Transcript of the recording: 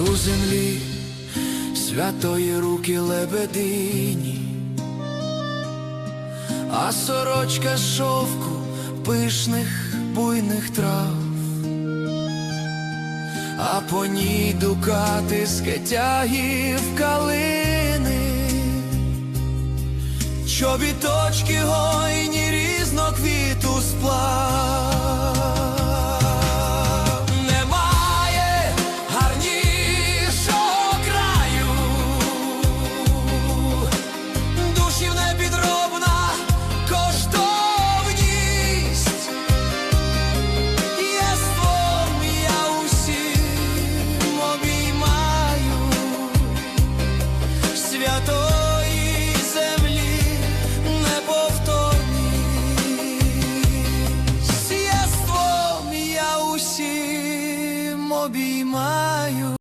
у землі святої руки лебедині, а сорочка з шовку пишних буйних трав, а по ній дукати з кетягів калини, чобіточки гойні обіймаю.